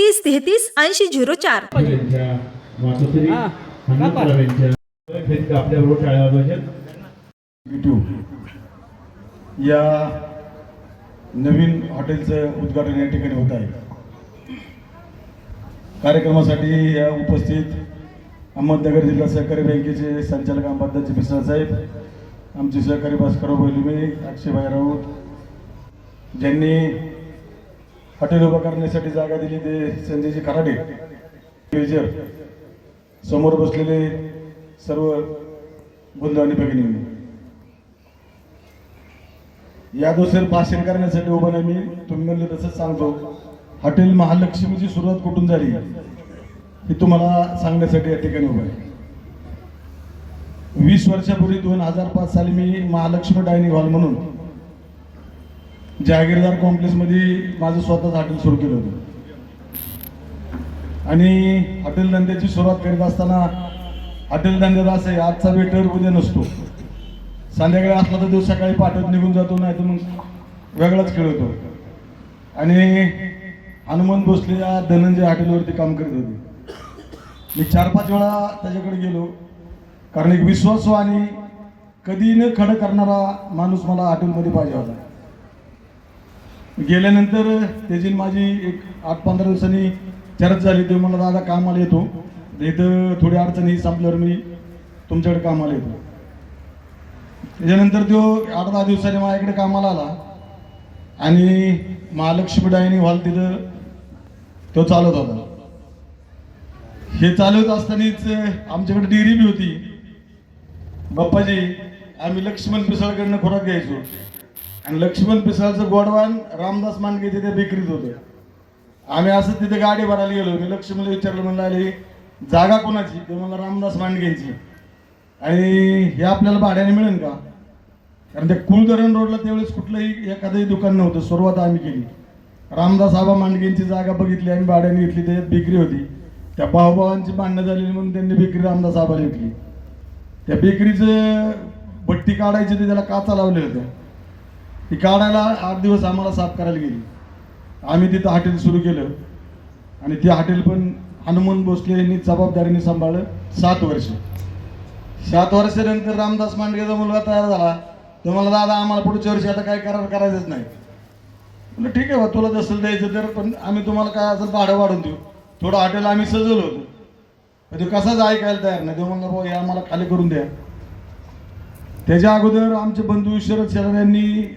तीस तेहतीस ऐंशी झिरो चार. हा, या नवीन हॉटेलचं उद्घाटन या ठिकाणी होत आहे. कार्यक्रमासाठी या उपस्थित अहमदनगर जिल्हा सहकारी बँकेचे संचालक अंबादाजी मिश्रा साहेब आमचे सहकारी भास्करराव बैलुमे अक्षयभाई राऊत ज्यांनी हॉटेल उभं करण्यासाठी जागा दिली ते संजयजी खराडे मेजर समोर बसलेले सर्व बंधू आणि भगिनी. या दुसऱ्या भाषण करण्यासाठी उभं नाही मी. तुम्ही म्हणले तसंच सांगतो. हॉटेल महालक्ष्मीची सुरुवात कुठून झाली हे तुम्हाला सांगण्यासाठी या ठिकाणी उभं आहे. वीस वर्षापूर्वी दोन हजार पाच साली मी महालक्ष्मी डायनिंग हॉल म्हणून जहागीरदार कॉम्प्लेक्समध्ये माझं स्वतःच हॉटेल सुरू केलं होतं. आणि हॉटेल धंद्याची सुरुवात करीत असताना हॉटेल धंद्यात असं आहे आजचा वेटर उद्या नसतो. संध्याकाळी असला तर दिवस सकाळी पाठवत निघून जातो नाही तर मग वेगळाच खेळ होतो. आणि हनुमान भोसले या धनंजय हॉटेलवरती काम करत होते. मी चार पाच वेळा त्याच्याकडे गेलो. कारण एक विश्वासू आणि कधी न खडं करणारा माणूस मला हॉटेलमध्ये पाहिजे होता. गेल्यानंतर त्याची माझी एक आठ पंधरा दिवसांनी चर्चा झाली ते मला दादा कामाला येतो. इथं थोडी अडचणी संपल्यावर मी तुमच्याकडे कामाला येतो. त्याच्यानंतर तो आठ दहा दिवसांनी माझ्याकडे कामाला आला आणि महालक्ष्मी डायनिंग हॉल तिथं तो चालवत होता. हे चालवत असतानाच आमच्याकडे डेअरी बी होती. बाप्पाजी आम्ही लक्ष्मण पिसळकडनं खुराक घ्यायचो. आणि लक्ष्मण पिसाळचं गोडवान रामदास मांडगे तिथे बेकरीत होते. आम्ही असं तिथे गाडी भरायला गेलो. मी लक्ष्मणला विचारलं म्हणलं आले जागा कोणाची? ते मला रामदास मांडगेंची आणि हे आपल्याला भाड्याने मिळेल का? कारण त्या कुलधरण रोडला त्यावेळेस कुठलंही एखादंही दुकान नव्हतं. सुरुवात आम्ही केली. रामदास आबा मांडगेंची जागा बघितली आणि भाड्याने घेतली. त्याच्यात बेकरी होती. त्या भाऊभावांची भांडणं झालेली म्हणून त्यांनी बेकरी रामदास आबाला घेतली. त्या बेकरीचं भट्टी काढायची ते त्याला काचा लावले होत्या. ती काढायला आठ दिवस आम्हाला साफ करायला गेली. आम्ही तिथं हॉटेल सुरू केलं. आणि ते हॉटेल पण हनुमान भोसले यांनी जबाबदारीने सांभाळलं. सात वर्ष. सात वर्षानंतर रामदास मांडगेचा मुलगा तयार झाला. तो मला दादा आम्हाला पुढच्या वर्षी आता काय करार करायचंच नाही. म्हटलं ठीक आहे बा तुला जसं द्यायचं तर पण आम्ही तुम्हाला काय असं भाडं वाढून देऊ. थोडं हॉटेल आम्ही सजवलं होतं. पण तो कसाच ऐकायला तयार नाही. तो म्हणला भाऊ हे आम्हाला खाली करून द्या. त्याच्या अगोदर आमचे बंधू शरद शरण यांनी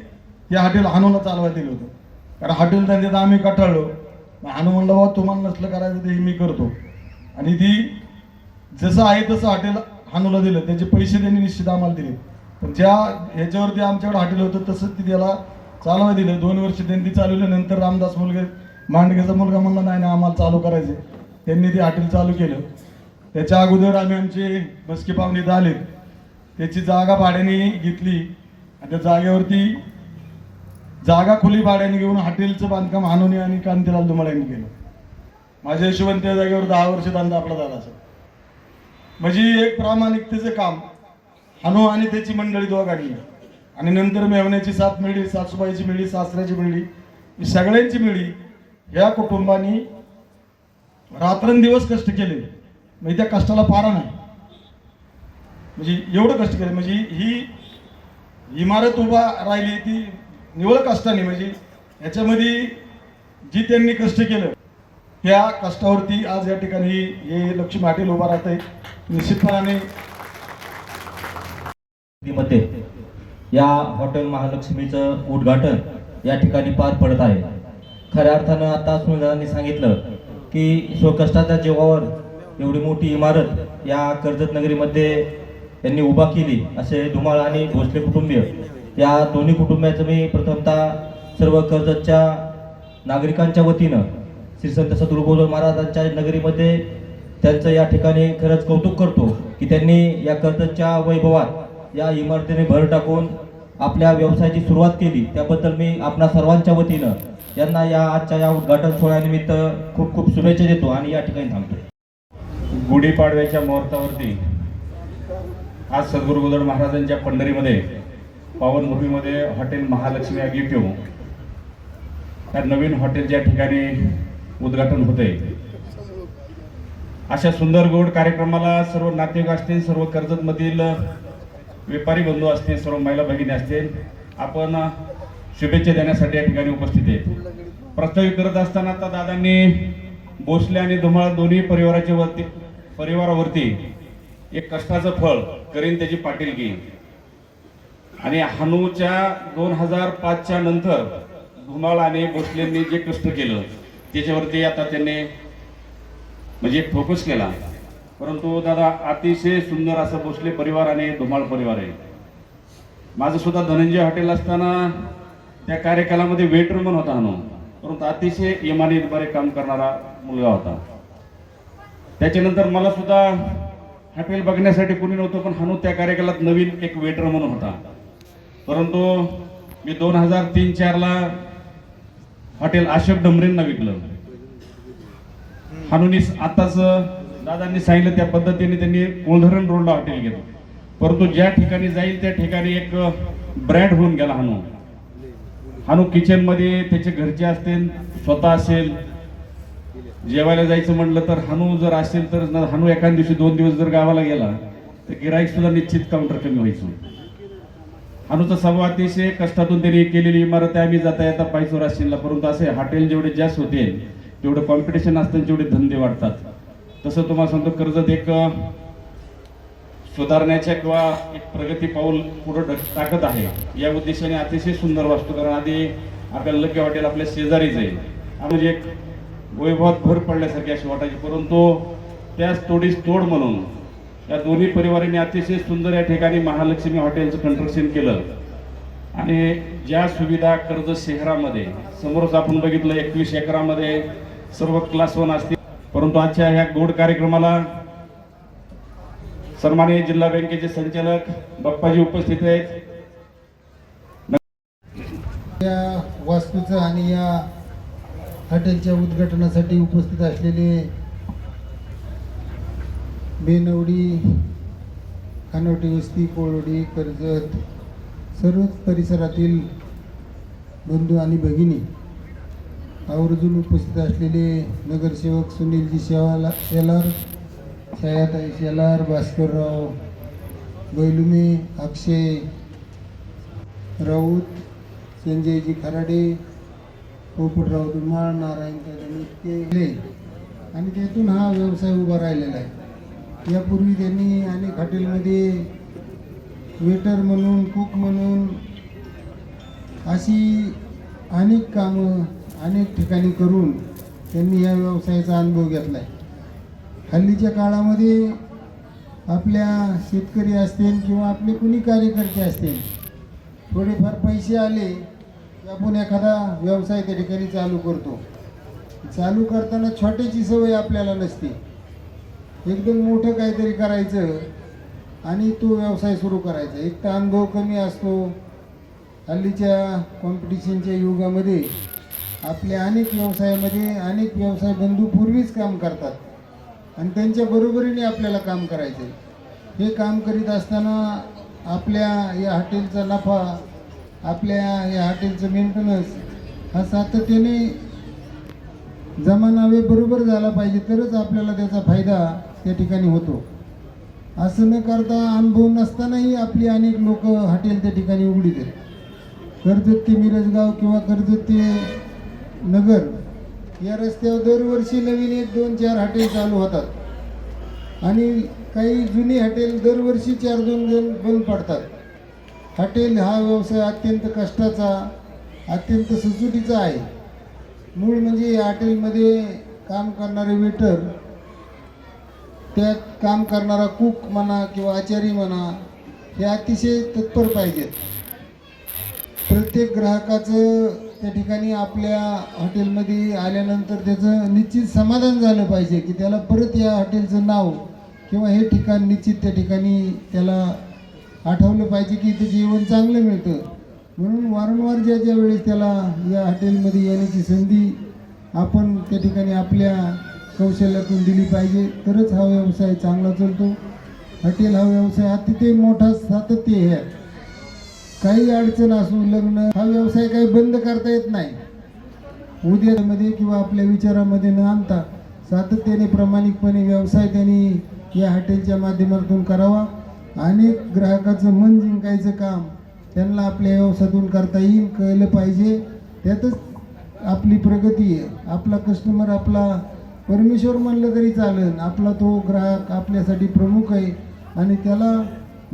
या हॉटेल हानूला चालवायला दिलं होतं. कारण हॉटेल धंद्यात आम्ही कटाळलो. हनु म्हणलं बाबा तुम्हाला नसलं करायचं ते मी करतो. आणि ती जसं आहे तसं हॉटेल हानूला दिलं. त्याचे पैसे त्यांनी निश्चित आम्हाला दिले. पण ज्या ह्याच्यावरती आमच्याकडे हॉटेल होतं तसंच ती त्याला चालवायला दिलं. दोन वर्ष त्यांनी चालवल्यानंतर रामदास मुलगे मांडगेचा मुलगा म्हणला नाही ना आम्हाला चालू करायचे त्यांनी ते हॉटेल चालू केलं. त्याच्या अगोदर आम्ही आमचे बसके पाहुणे झाले. आले त्याची जागा भाड्याने घेतली. आणि त्या जागेवरती जागा खुली भाड्याने घेऊन हॉटेलचं बांधकाम हानोनी आणि कांतीलाल दुमाळ्यांनी केलं. माझ्या हिशोबाने त्या जागेवर दहा वर्ष धंदा आपला झाला असं म्हणजे एक प्रामाणिकतेचं काम. हनु आणि त्याची मंडळी दोघांनी आणि नंतर मेवण्याची साथ मिळली सासूबाईची मिळली सासऱ्याची मिळली. ही सगळ्यांची मिळी. या कुटुंबानी रात्रंदिवस कष्ट केले. म्हणजे त्या कष्टाला पारा नाही. म्हणजे एवढं कष्ट केले. म्हणजे ही इमारत उभा राहिली ती निवळ कष्टाने म्हणजे याच्यामध्ये जी त्यांनी कष्ट केलं त्या कष्टावरती आज या ठिकाणी हे लक्ष्मी हॉटेल उभा राहत आहे निश्चितपणाने या हॉटेल महालक्ष्मीचं उद्घाटन या ठिकाणी पार पडत आहे. खऱ्या अर्थानं आता सुनीलांनी सांगितलं की स्वकष्टाच्या जीवावर एवढी मोठी इमारत या कर्जत नगरीमध्ये त्यांनी उभा केली असे धुमाळ आणि भोसले कुटुंबीय या दोन्ही कुटुंबाचं मी प्रथमतः सर्व कर्जतच्या नागरिकांच्या वतीनं श्री संत सद्गुरू महाराजांच्या नगरीमध्ये त्यांचं या ठिकाणी खरंच कौतुक करतो की त्यांनी या कर्जतच्या वैभवात या इमारतीने भर टाकून आपल्या व्यवसायाची सुरुवात केली. त्याबद्दल मी आपणा सर्वांच्या वतीनं यांना या आजच्या या उद्घाटन सोहळ्यानिमित्त खूप खूप शुभेच्छा देतो आणि या ठिकाणी थांबतो. गुढीपाडव्याच्या मुहूर्तावरती आज सद्गुरुबोधन महाराजांच्या पंढरीमध्ये पावनभूमीमध्ये हॉटेल महालक्ष्मी अगिट्यो त्या नवीन हॉटेलच्या ठिकाणी उद्घाटन होते अशा सुंदर गोड कार्यक्रमाला सर्व नातेवाईक असतील सर्व कर्जतमधील व्यापारी बंधू असतील सर्व महिला भगिनी असतील आपण शुभेच्छा देण्यासाठी या ठिकाणी उपस्थित आहेत. प्रस्तावित करत असताना आता दादांनी भोसले आणि धुमाळ दोन्ही परिवाराच्या वरती परिवारावरती एक कष्टाचं फळ करीन त्याची पाटीलकी आणि हनुच्या दोन हजार पाचच्या नंतर धुमाळ आणि भोसलेंनी जे कष्ट केलं त्याच्यावरती आता त्यांनी म्हणजे फोकस केला. परंतु दादा अतिशय सुंदर असं भोसले परिवार आणि धुमाळ परिवार आहे. माझं सुद्धा धनंजय हॉटेल असताना त्या कार्यकालामध्ये वेटर म्हणून होता हनु. परंतु अतिशय इमानीद्वारे काम करणारा मुलगा होता. त्याच्यानंतर मला सुद्धा हॉटेल बघण्यासाठी कोणी नव्हतं पण हनु त्या कार्यकालात नवीन एक वेटर म्हणून होता. परंतु मी दोन हजार तीन चारला हॉटेल अशोक डमरेंना विकलं. हानुनी आताच दादांनी सांगितलं त्या पद्धतीने त्यांनी कोलधरण रोडला हॉटेल घेतलं. परंतु ज्या ठिकाणी जाईल त्या ठिकाणी एक ब्रँड होऊन गेला हानू. हानू किचनमध्ये त्याचे घरचे असतील स्वतः असेल जेवायला जायचं म्हटलं तर हानू जर असेल तर न- हानू एखाद्या दिवशी दोन दिवस जर गावाला गेला तर गिराईक सुद्धा निश्चित काउंटर कमी व्हायचं. हानूचा सव्वा अतिशय कष्टातून त्यांनी केलेली इमारत आहे. आम्ही जाता येता पायचोर असतील परंतु असे हॉटेल जेवढे जास्त होते तेवढं कॉम्पिटिशन असतं तेवढे धंदे वाढतात. तसं तुम्हाला सांगतो कर्जत एक सुधारण्याच्या किंवा एक प्रगती पाऊल पुढं टाकत आहे. या उद्देशाने अतिशय सुंदर वास्तू कारण आधी आपल्याला लकी हॉटेल आपल्या शेजारीच आहे. म्हणजे एक वैभवात भर पडल्यासारखी अशी वाटायची. परंतु त्याच तोडीस तोड म्हणून या दोन्ही परिवारांनी अतिशय सुंदर या ठिकाणी महालक्ष्मी हॉटेलचं कन्स्ट्रक्शन केलं. आणि ज्या सुविधा कर्ज शहरामध्ये समोरच आपण बघितलं एकवीस एकरामध्ये सर्व क्लास वन असतील. परंतु आजच्या ह्या गोड कार्यक्रमाला सन्माननीय जिल्हा बँकेचे संचालक बाप्पाजी उपस्थित आहेत. या वास्तूचं आणि या हॉटेलच्या उद्घाटनासाठी उपस्थित असलेले बेनवडी खानवटी वस्ती कोळवडी कर्जत सर्वच परिसरातील बंधू आणि भगिनी आवर्जून उपस्थित असलेले नगरसेवक सुनीलजी शेवाला शेलार छायाताई शेलार भास्करराव बैलुमे अक्षय राऊत संजयजी खराडे पोपटराव दुमाळ नारायण कदम आणि त्यातून हा व्यवसाय उभा राहिलेला आहे. यापूर्वी त्यांनी अनेक हॉटेलमध्ये वेटर म्हणून कुक म्हणून अशी अनेक कामं अनेक ठिकाणी करून त्यांनी या व्यवसायाचा अनुभव घेतला आहे. हल्लीच्या काळामध्ये आपल्या शेतकरी असतील किंवा आपले कुणी कार्यकर्ते असतील थोडेफार पैसे आले की आपण एखादा व्यवसाय त्या ठिकाणी चालू करतो. चालू करताना छोट्याची सवय आपल्याला नसते. एकदम मोठं काहीतरी करायचं आणि तो व्यवसाय सुरू करायचा. एक तर अनुभव कमी असतो. हल्लीच्या कॉम्पिटिशनच्या युगामध्ये आपल्या अनेक व्यवसायामध्ये अनेक व्यवसाय बंधू पूर्वीच काम करतात. आणि त्यांच्या बरोबरीने आपल्याला काम करायचं. हे काम करीत असताना आपल्या या हॉटेलचा नफा आपल्या या हॉटेलचं मेंटेनन्स हा सातत्याने जमानावे बरोबर झाला पाहिजे. तरच आपल्याला त्याचा फायदा त्या ठिकाणी होतो. असं न करता अनुभव नसतानाही आपली अनेक लोक हॉटेल त्या ठिकाणी उघडीत देत कर्जत ते मिरजगाव किंवा कर्जत ते नगर या रस्त्यावर दरवर्षी नवीन एक दोन चार हॉटेल चालू होतात. आणि काही जुनी हॉटेल दरवर्षी चार दोन दोन बंद पडतात. हॉटेल हा व्यवसाय अत्यंत कष्टाचा अत्यंत सुचुटीचा आहे. मूळ म्हणजे या हॉटेलमध्ये काम करणारे वेटर त्यात काम करणारा कुक म्हणा किंवा आचारी म्हणा हे अतिशय तत्पर पाहिजेत. प्रत्येक ग्राहकाचं त्या ठिकाणी आपल्या हॉटेलमध्ये आल्यानंतर त्याचं निश्चित समाधान झालं पाहिजे की त्याला परत या हॉटेलचं नाव किंवा हे ठिकाण निश्चित त्या ठिकाणी त्याला आठवलं पाहिजे की इथं जेवण चांगलं मिळतं. म्हणून वारंवार ज्या ज्या वेळेस त्याला या हॉटेलमध्ये येण्याची संधी आपण त्या ठिकाणी आपल्या कौशल्यातून दिली पाहिजे. तरच हा व्यवसाय चांगला चालतो. हॉटेल हा व्यवसाय अतिशय मोठा सातत्य आहे. काही अडचण असू लग्न हा व्यवसाय काही बंद करता येत नाही. उद्यामध्ये किंवा आपल्या विचारामध्ये न आणता सातत्याने प्रामाणिकपणे व्यवसाय त्यांनी या हॉटेलच्या माध्यमातून करावा. अनेक ग्राहकाचं मन जिंकायचं काम त्यांना आपल्या व्यवसायातून करता येईल कळलं पाहिजे. त्यातच आपली प्रगती आहे. आपला कस्टमर आपला परमेश्वर म्हणलं तरी चालेल. आपला तो ग्राहक आपल्यासाठी प्रमुख आहे आणि त्याला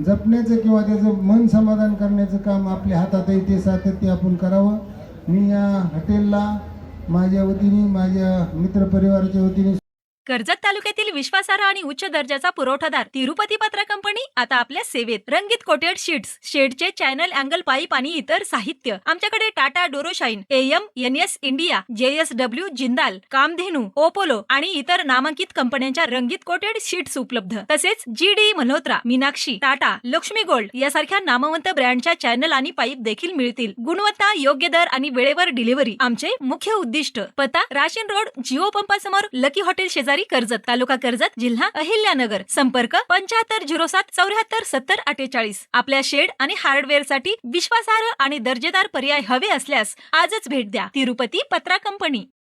जपण्याचं किंवा त्याचं मन समाधान करण्याचं काम आपल्या हातात आहे ते सातत्य आपण करावं. मी या हॉटेलला माझ्या वतीने माझ्या मित्रपरिवाराच्या वतीने कर्जत तालुक्यातील विश्वासार्ह आणि उच्च दर्जाचा पुरवठादार तिरुपती पत्र कंपनी आता आपल्या सेवेत. रंगीत कोटेड शीट्स शेडचे चॅनल अँगल पाईप आणि इतर साहित्य. आमच्याकडे Tata Durashine M N S India J S W Jindal Kamdhenu Apollo आणि इतर नामांकित कंपन्यांच्या रंगीत कोटेड शीट्स उपलब्ध. तसेच G D Malhotra Meenakshi Tata Laxmi gold यासारख्या नामवंत ब्रँडच्या चॅनल आणि पाईप देखील मिळतील. गुणवत्ता योग्य दर आणि वेळेवर डिलिव्हरी आमचे मुख्य उद्दिष्ट. पता राशन रोड जिओ पंपासमोर लकी हॉटेल शेजारी कर्जत तालुका कर्जत जिल्हा अहिल्यानगर. संपर्क पंच्याहत्तर झिरो सात चौऱ्याहत्तर सत्तर अठ्ठेचाळीस. आपल्या शेड आणि हार्डवेअरसाठी विश्वासार्ह आणि दर्जेदार पर्याय हवे असल्यास आजच भेट द्या. तिरुपती पत्रा कंपनी.